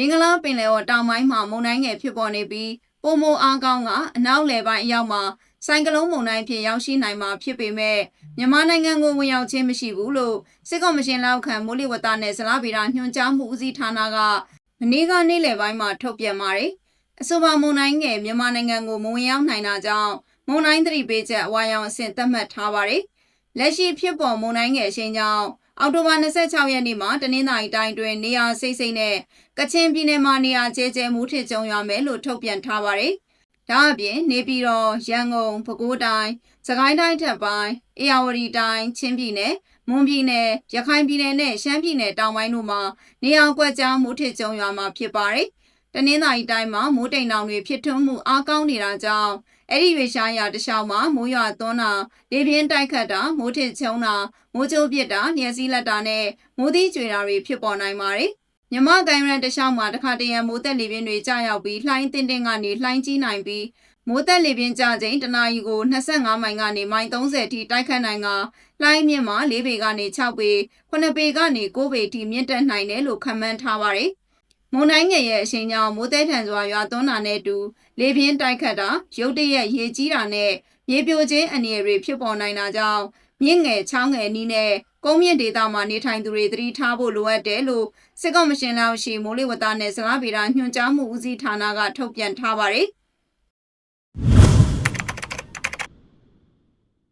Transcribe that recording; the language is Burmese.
င်္ဂလားပင်လယ်ော်တောင်ပိုင်းမှာမုန်တိုင်းငယ်ဖြစ်ပေါ်နေပြီးပုံမအားကောင်းကအနောက်လယ်ပိုင်းအရောက်မှာဆိုင်ကလုန်းမုန်တိုင်းဖြစ်ရောက်ရှိနိုင်မှာဖြစ်ပေမဲ့မြန်မာနိုင်ငံကိုဝင်ရောက်ခြင်းမရှိဘူးလို့စစ်ကော်မရှင်လက်ခံမိုးလေဝသနဲ့ဇလားဗီရာညွှန်ကြားမှုဦးစီးဌာနကမနေ့ကနေ့လယ်ပိုင်းမှာထုတ်ပြန်ပါတယ်အဆိုပါမုန်တိုင်းငယ်မြန်မာနိုင်ငံကိုမဝင်ရောက်နိုင်တာကြောင့်မုန်တိုင်းသတိပေးချက်အဝါရောင်အဆင့်သတ်မှတ်ထားပါတယ်လက်ရှိဖြစ်ပေါ်မုန်တိုင်းငယ်အရှိန်ကြောင့် အောက်တိုဘာ26ရက်နေ့မှာတနင်္သာရီတိုင်းတွင်နေရာစိတ်စိတ်နဲ့ကချင်ပြည်နယ်မှာနေရာကျဲကျဲမူးထစ်ကြုံရမယ်လို့ထုတ်ပြန်ထားပါတယ်။ဒါအပြင်နေပြည်တော်ရန်ကုန်ပဲခူးတိုင်းစကိုင်းတိုင်းထပ်ပိုင်းအေရဝတီတိုင်းချင်းပြည်နယ်မွန်ပြည်နယ်ရခိုင်ပြည်နယ်နဲ့ရှမ်းပြည်နယ်တောင်ပိုင်းတို့မှာနေရာကွက်ကြားမူးထစ်ကြုံရမှာဖြစ်ပါတယ်။ တနင်္သာရီတိုင်းမှာမိုးတိမ်တောင်တွေဖြစ်ထွန်းမှုအားကောင်းနေတာကြောင့်အဲ့ဒီရွေရှားရတခြားမှာမိုးရွာသွန်းတာလေပြင်းတိုက်ခတ်တာမိုးထစ်ချုံတာမိုးကြိုးပစ်တာညက်စည်းလက်တာနဲ့မိုးသီးကြွေတာတွေဖြစ်ပေါ်နိုင်ပါတယ်မြမကိုင်ရန်တခြားမှာတခါတရံမိုးသက်လေပြင်းတွေကြာရောက်ပြီးလှိုင်းတင်တင်ကနေလှိုင်းကြီးနိုင်ပြီးမိုးသက်လေပြင်းကြချိန်တနာရီကို25မိုင်ကနေမိုင်30ထိတိုက်ခတ်နိုင်ကလှိုင်းမြင့်မှာ4ပေကနေ6ပေ9ပေကနေ9ပေထိမြင့်တက်နိုင်တယ်လို့ခန့်မှန်းထားပါတယ် မုန်တိုင်းငယ်ရဲ့အရှိန်ကြောင့်မိုးသည်ထန်စွာရွာသွန်းတာနဲ့အတူလေပြင်းတိုက်ခတ်တာရုတ်တရက်ရေကြီးတာနဲ့မြေပြိုခြင်းအနေအတွေဖြစ်ပေါ်နိုင်တာကြောင့်မြင့်ငယ်ချောင်းငယ်နီးနဲ့ကုန်းမြင့်ဒေသမှာနေထိုင်သူတွေသတိထားဖို့လိုအပ်တယ်လို့စစ်ကော်မရှင်လက်အောက်ရှိမိုးလေဝသနဲ့ဇလားဗေဒညွှန်ကြားမှုဦးစီးဌာနကထုတ်ပြန်ထားပါတယ်။